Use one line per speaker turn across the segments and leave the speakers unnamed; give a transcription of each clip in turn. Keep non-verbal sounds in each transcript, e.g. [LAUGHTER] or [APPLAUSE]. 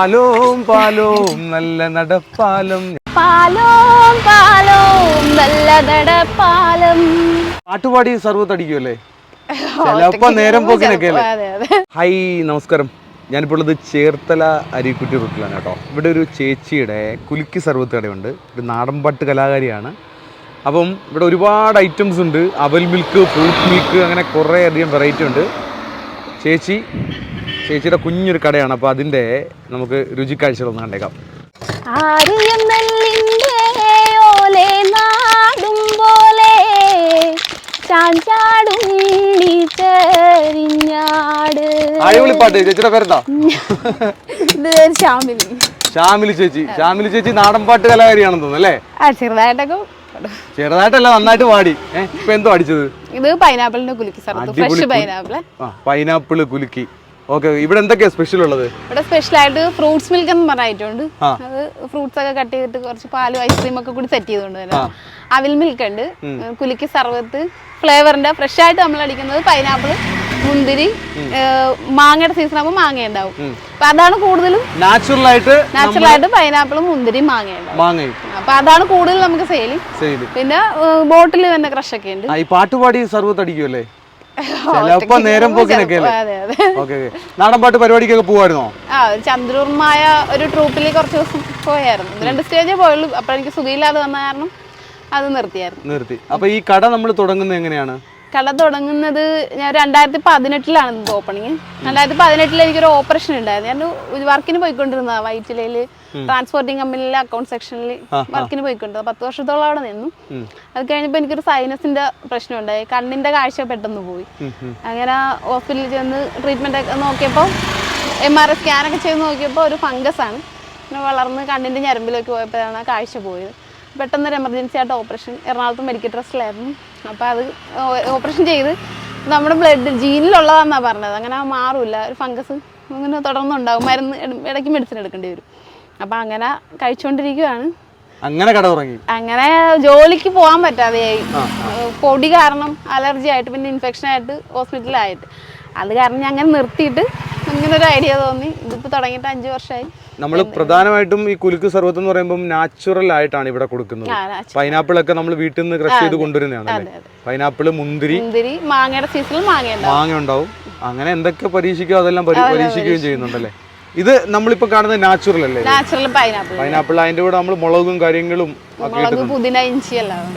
പാലോം പാലോം നല്ല നടപ്പാലം.
പാലോം പാലോം നല്ല നടപ്പാലം.
പാട്ടുപാടി സർവത്തടിക്കുമല്ലേ [LAUGHS] ചിലപ്പോ നേരം പോക്കിനൊക്കെ [LAUGHS] ഹായ് നമസ്കാരം. ഞാനിപ്പോൾ ഉള്ളത് ചേർത്തല അരിക്കുട്ടി റൂട്ടിലാണ് കേട്ടോ. ഇവിടെ ഒരു ചേച്ചിയുടെ കുലുക്കി സർവത്ത് കടയുണ്ട്. ഒരു നാടൻപാട്ട് കലാകാരിയാണ്. അപ്പം ഇവിടെ ഒരുപാട് ഐറ്റംസ് ഉണ്ട്. അവൽ മിൽക്ക് ഫ്രൂട്ട് മിൽക്ക് അങ്ങനെ കുറേ അധികം വെറൈറ്റി ഉണ്ട്. ചേച്ചി ചേച്ചിയുടെ കുഞ്ഞൊരു കടയാണ് അപ്പോൾ അതിന്റെ നമുക്ക് രുചിക്കാഴ്ചകളൊന്ന് കണ്ടേക്കാം. അടിപൊളി പാട്ട് ചേച്ചിയുടെ പേരെന്താ?
ശ്യാമിലി.
ശ്യാമിലി ചേച്ചി. ശ്യാമിലി ചേച്ചി നാടൻ പാട്ട് കലാകാരിയാണെന്ന് തോന്നുന്നു അല്ലേ?
ആ ചെറുതായിട്ടൊക്കെ.
ചെറുതായിട്ടല്ല നന്നായിട്ട് പാടി. ഇപ്പൊ എന്തോ അടിച്ചത്?
ഇത് പൈനാപ്പിളിന്റെ കുലുക്കി പൈനാപ്പിൾ
കുലുക്കി. ഓക്കെ ഇവിടെ എന്തൊക്കെയാ സ്പെഷ്യൽ ഉള്ളത്?
ഇവിടെ സ്പെഷ്യൽ ആയിട്ട് ഫ്രൂട്ട്സ് മിൽക്ക് എന്ന്
പറഞ്ഞിട്ടുണ്ട്.
അത് ഫ്രൂട്ട്സ് ഒക്കെ കട്ട് ചെയ്തിട്ട് കുറച്ച് പാലും ഐസ്ക്രീം ഒക്കെ കൂടി സെറ്റ് ചെയ്തുകൊണ്ട് തന്നെ അവിൽ മിൽക്ക് ഉണ്ട്. കുലുക്കി സർവത്ത് ഫ്ലേവറിന്റെ ഫ്രഷ് ആയിട്ട് നമ്മൾ അടിക്കുന്നത് പൈനാപ്പിൾ മുന്തിരി മാങ്ങയുടെ സീസൺ ആകുമ്പോൾ മാങ്ങ ഉണ്ടാവും. അപ്പൊ അതാണ് കൂടുതലും
നാച്ചുറൽ ആയിട്ട്
നാച്ചുറൽ ആയിട്ട് പൈനാപ്പിളും മുന്തിരി മാങ്ങ
മാങ്ങയും.
അപ്പൊ അതാണ് കൂടുതൽ നമുക്ക് സെയിൽ പിന്നെ ബോട്ടിൽ തന്നെ ക്രഷ് ഒക്കെ ഉണ്ട്.
പാട്ടുപാടി സർവത്ത് അടിക്കുമല്ലേ ചിലപ്പോ നേരം പോക്കിനൊക്കെ അല്ലേ?
അതെ അതെ.
ഓക്കെ നാടൻ പാട്ട് പരിപാടിക്കൊക്കെ പോവായിരുന്നോ?
ആ ഒരു ചന്ദ്രൂർമായ ഒരു ട്രൂപ്പിൽ കുറച്ച് ദിവസം പോയായിരുന്നു. രണ്ട് സ്റ്റേജേ പോയുള്ളൂ. അപ്പൊ എനിക്ക് സുഖമില്ലാതെ വന്ന കാരണം അത് നിർത്തിയായിരുന്നു.
നിർത്തി. അപ്പൊ ഈ കട നമ്മൾ തുടങ്ങുന്നത് എങ്ങനെയാണ്?
കട തുടങ്ങുന്നത് ഞാൻ രണ്ടായിരത്തി പതിനെട്ടിലാണ് ഓപ്പണിങ് രണ്ടായിരത്തി പതിനെട്ടിൽ എനിക്കൊരു ഓപ്പറേഷൻ ഉണ്ടായിരുന്നു. ഞാൻ വർക്കിന് പോയിക്കൊണ്ടിരുന്ന വൈറ്റിലയിൽ ട്രാൻസ്പോർട്ടിംഗ് കമ്പനിയിലെ അക്കൗണ്ട് സെക്ഷനിൽ വർക്കിന് പോയിക്കൊണ്ടിരുന്നത്. പത്ത് വർഷത്തോളം അവിടെ നിന്നു. അത് കഴിഞ്ഞപ്പോൾ എനിക്കൊരു സൈനസിന്റെ പ്രശ്നം ഉണ്ടായി. കണ്ണിന്റെ കാഴ്ച പെട്ടെന്ന് പോയി. അങ്ങനെ ഹോസ്പിറ്റലിൽ ചെന്ന് ട്രീറ്റ്മെന്റ് ഒക്കെ നോക്കിയപ്പോൾ എം ആർ ഐ സ്കാനൊക്കെ ചെയ്ത് നോക്കിയപ്പോൾ ഒരു ഫംഗസ് ആണ്. പിന്നെ വളർന്ന് കണ്ണിന്റെ ഞരമ്പിലേക്ക് പോയപ്പോഴാണ് ആ കാഴ്ച പോയത്. പെട്ടെന്നൊരു എമർജൻസി ആയിട്ട് ഓപ്പറേഷൻ എറണാകുളത്ത് മെഡിക്കൽ ട്രസ്റ്റിലായിരുന്നു അപ്പോൾ അത് ഓപ്പറേഷൻ ചെയ്ത് നമ്മുടെ ബ്ലഡ് ജീനിലുള്ളതാണെന്നാണ് പറഞ്ഞത്. അങ്ങനെ മാറില്ല. ഒരു ഫംഗസ് അങ്ങനെ തുടർന്നുണ്ടാവും. മരുന്ന് ഇടയ്ക്ക് മെഡിസിൻ എടുക്കേണ്ടി വരും. അപ്പം അങ്ങനെ കഴിച്ചുകൊണ്ടിരിക്കുകയാണ്
അങ്ങനെ
അങ്ങനെ ജോലിക്ക് പോകാൻ പറ്റാതെയായി. പൊടി കാരണം അലർജി ആയിട്ട് പിന്നെ ഇൻഫെക്ഷൻ ആയിട്ട് ഹോസ്പിറ്റലിലായിട്ട് അത് കാരണം ഞാൻ അങ്ങനെ നിർത്തിയിട്ട് ഇങ്ങനെ ഒരു ഐഡിയ തോന്നി. ഇതിപ്പോ തുടങ്ങിയിട്ട് അഞ്ചു വർഷമായി
നമ്മൾ പ്രധാനമായിട്ടും ഈ കുലുക്ക് സർവത്ത് എന്ന് പറയുമ്പോൾ നാച്ചുറൽ ആയിട്ടാണ് ഇവിടെ കൊടുക്കുന്നത്. പൈനാപ്പിൾ ഒക്കെ നമ്മൾ വീട്ടിൽ നിന്ന് കൃഷി ചെയ്ത് കൊണ്ടുവരുന്നതാണ് പൈനാപ്പിൾ മുന്തിരി.
മുന്തിരി മാങ്ങയുടെ സീസണിൽ മാങ്ങ ഉണ്ടാവും
മാങ്ങ ഉണ്ടാവും അങ്ങനെ എന്തൊക്കെ പരീക്ഷിക്കുക അതെല്ലാം പരി- പരീക്ഷിക്കുകയും ചെയ്യുന്നുണ്ടല്ലേ? ഇത് നമ്മളിപ്പോ കാണുന്നത് നാച്ചുറൽ അല്ലേ
നാച്ചുറൽ പൈനാപ്പിൾ
പൈനാപ്പിൾ അതിന്റെ കൂടെ നമ്മൾ മുളകും കാര്യങ്ങളും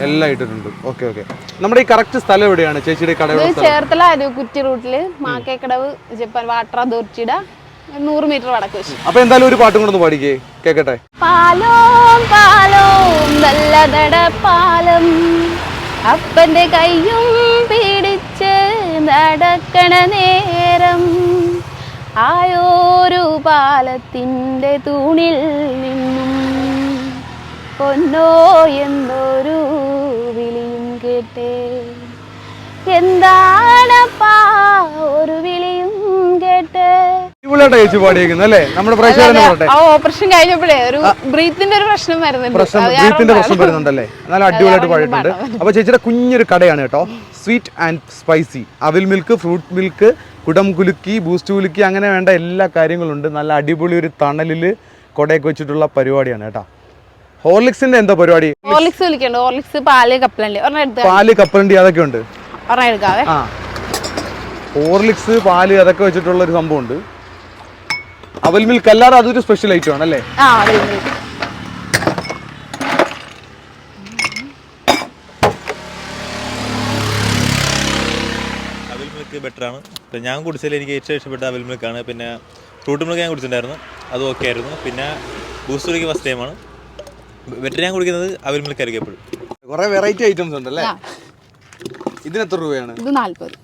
എല്ലാം.
ഇട്ടിട്ടുണ്ട്. ഓക്കെ ഓക്കെ നമ്മുടെ ഈ കറക്റ്റ് സ്ഥലം എവിടെയാണ്? ചേച്ചിയുടെ
ഇത് ചേർത്തല കുറ്റി റൂട്ടിൽ മാക്കേക്കടവ് ജപ്പാൻ വാട്ടർ അതോറിറ്റിയുടെ നൂറ് മീറ്റർ വടക്ക് വെച്ചു
അപ്പൊ എന്തായാലും ഒരു പാട്ടും കൂടെ പാടിക്കേ. കേക്കട്ടെ.
പാലോം പാലോം നല്ല പാലം അപ്പന്റെ കയ്യും പിടിച്ച് നടക്കണ നേരം. ആയോരു പാലത്തിന്റെ തൂണിൽ നിന്നും പൊന്നോ എന്നൊരു വിളിയും കേട്ടേ. എന്താണപ്പാ ഒരു
അടിപൊളിയായിട്ടാ ചേച്ചി പാടിയേക്കുന്നത് അല്ലേ? നമ്മുടെ പ്രേക്ഷകരെ പറട്ടെ
ഓപ്പറേഷൻ കഴിഞ്ഞപ്പോഴേ ഒരു ബ്രീത്തിന്റെ ഒരു പ്രശ്നം വരുന്നുണ്ട്.
പ്രശ്നം ബ്രീത്തിന്റെ പ്രശ്നം വരുന്നുണ്ടല്ലേ? നല്ല അടിപൊളിയായിട്ട് പാടിയിട്ടുണ്ട്. അപ്പൊ ചേച്ചിയുടെ കുഞ്ഞൊരു കടയാണ് കേട്ടോ. Sweet and spicy avil milk fruit milk കുടം കുലുക്കി ബൂസ്റ്റ് കുലുക്കി അങ്ങനെ വേണ്ട എല്ലാ കാര്യങ്ങളും ഉണ്ട്. നല്ല അടിപൊളി ഒരു തണലിൽ കൊടയൊക്കെ വെച്ചിട്ടുള്ള പരിപാടിയാണ് കേട്ടോ. ഹോർലിക്സിന്റെ എന്താ പരിപാടി?
ഹോർലിക്സ് വിളിക്കണ്ട് ഹോർലിക്സ് പാൽ കപ്പലണ്ടി.
പാൽ കപ്പലണ്ടി അതൊക്കെ ഉണ്ട്. ഹോർലിക്സ് പാൽ അതൊക്കെ വെച്ചിട്ടുള്ള ഒരു സംഭവം ഉണ്ട് അവൽ മിൽക്ക് അല്ലാതെ അതൊരു സ്പെഷ്യൽ ഐറ്റം ആണ് അല്ലേ?
ആ.
അവിൽ മിൽക്ക്. ബെറ്റർ ആണ്. ഞാൻ കുടിച്ചതിൽ എനിക്ക് ഏറ്റവും ഇഷ്ടപ്പെട്ട അവിൽ മിൽക്കാണ് പിന്നെ ഫ്രൂട്ട് മിൽക്ക് ഞാൻ കുടിച്ചിട്ടുണ്ടായിരുന്നു. അത് ഓക്കെ ആയിരുന്നു. പിന്നെ ബൂസ്റ്റ് കുടിക്കുക ഫസ്റ്റ് ടൈമാണ് ബെറ്റർ ഞാൻ കുടിക്കുന്നത് അവൽ മിൽക്ക് ആയിരിക്കും എപ്പോഴും.
കുറെ വെറൈറ്റി ഐറ്റംസ്
ഉണ്ടല്ലേ.
ഇതിന് എത്ര രൂപയാണ്?
ഇത് നാല്പത്.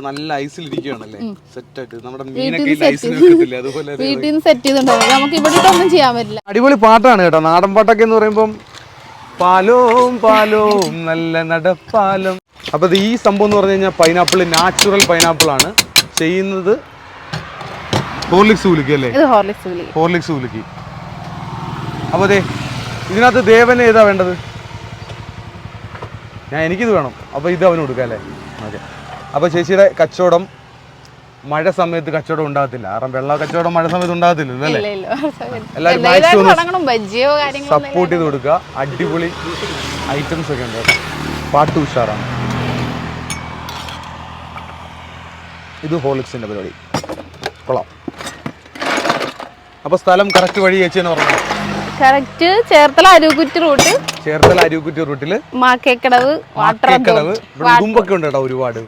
നല്ല ഐസിൽ ഇരിക്കുകയാണല്ലേ സെറ്റ് ആയിട്ട് നമ്മുടെ
വീട്ടിൽ
മീനൊക്കെ
നിന്ന്
ഐസിൽ
സെറ്റ്
വെക്കത്തില്ലേ? അതുപോലെ ഒരു-
വീട്ടിൽ നിന്ന് സെറ്റ് ചെയ്തിട്ടുണ്ടാവും. നമുക്ക് ഇവിടെ ഒന്നും ചെയ്യാൻ പറ്റില്ല.
അടിപൊളി പാട്ടാണ് കേട്ടോ. നാടൻ പാട്ടൊക്കെ എന്ന് പറയുമ്പം പാലോം പാലോം നല്ല നടപ്പാലം. അപ്പൊ ഇത് ഈ സംഭവം എന്ന് പറഞ്ഞു കഴിഞ്ഞാൽ പൈനാപ്പിൾ നാച്ചുറൽ പൈനാപ്പിൾ ആണ്. ചെയ്യുന്നത് ഹോർലിക്സ് ഉലുക്കി അല്ലേ?
ഹോർലിക്സ്
ഉലുക്കി. അപ്പോൾ അതെ ഇതിനകത്ത് ദേവൻ ഏതാ വേണ്ടത്? ഞാൻ എനിക്കിത് വേണം. അപ്പോൾ ഇത് അവന് കൊടുക്കാം അല്ലേ? ഓക്കെ. അപ്പോൾ ചേച്ചിയുടെ കച്ചവടം മഴ സമയത്ത് കച്ചവടം ഉണ്ടാകത്തില്ല. കാരണം വെള്ള കച്ചവടം മഴ സമയത്ത് ഉണ്ടാകത്തില്ലല്ലോ അല്ലേ? എല്ലാവരും സപ്പോർട്ട് ചെയ്ത് കൊടുക്കുക. അടിപൊളി ഐറ്റംസ് ഒക്കെ ഉണ്ട് പാട്ട് ഉഷാറാണ്. ഇത് ഹോളിക്സിന്റെ പരിപാടി. കൊള്ളാം. അപ്പൊ സ്ഥലം കറക്റ്റ് വഴി ചേച്ചിന്ന് പറഞ്ഞു?
Correct Cherthala Arookutty route.
Cherthala Arukutty റൂട്ടിൽ
മാക്കേക്കടവ് വാട്ടർ
ഇവിടെ ഉടുമ്പൊക്കെ ഉണ്ട് കേട്ടോ ഒരുപാട്.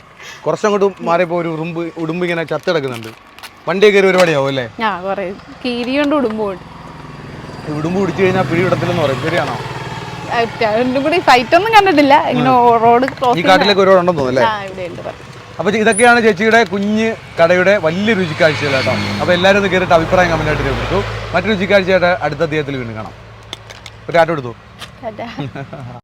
കുറച്ചങ്ങോട്ട് മാറിയപ്പോ ഒരു ഉറുമ്പ് ഉടുമ്പ് ഇങ്ങനെ ചത്തെടുക്കുന്നുണ്ട്. വണ്ടി കയറി പരിപാടിയാവും അല്ലേ?
ആ കുറേ കീരി കൊണ്ട് ഉടുമ്പോണ്ട്
ഈ ഉടുമ്പ് പിടിച്ചു കഴിഞ്ഞാൽ പിടി ഇടത്തില്ലെന്ന് പറയും. ശരിയാണോ?
രണ്ടും കൂടി ഫൈറ്റ് ഒന്നും കണ്ടിട്ടില്ല. ഇങ്ങനെ റോഡ്
ഈ
ക്രോസ്
കാട്ടിലേക്ക് ഒരുപാടുണ്ടെന്ന് തോന്നുന്നു അല്ലേ?
ആ ഇവിടെ ഉണ്ട്
അപ്പോൾ ഇതൊക്കെയാണ് ചേച്ചിയുടെ കുഞ്ഞ് കടയുടെ വലിയ രുചിക്കാഴ്ചകൾ കേട്ടോ. അപ്പൊ എല്ലാവരും ഒന്ന് കയറിയിട്ട് അഭിപ്രായം കമന്റായിട്ട് ആയിട്ട് മറ്റു രുചിക്കാഴ്ചയായിട്ട് അടുത്ത അദ്ദേഹത്തിൽ വീണ്ടും കാണാം. ഒരു ആട്ടോ എടുത്തു. [LAUGHS]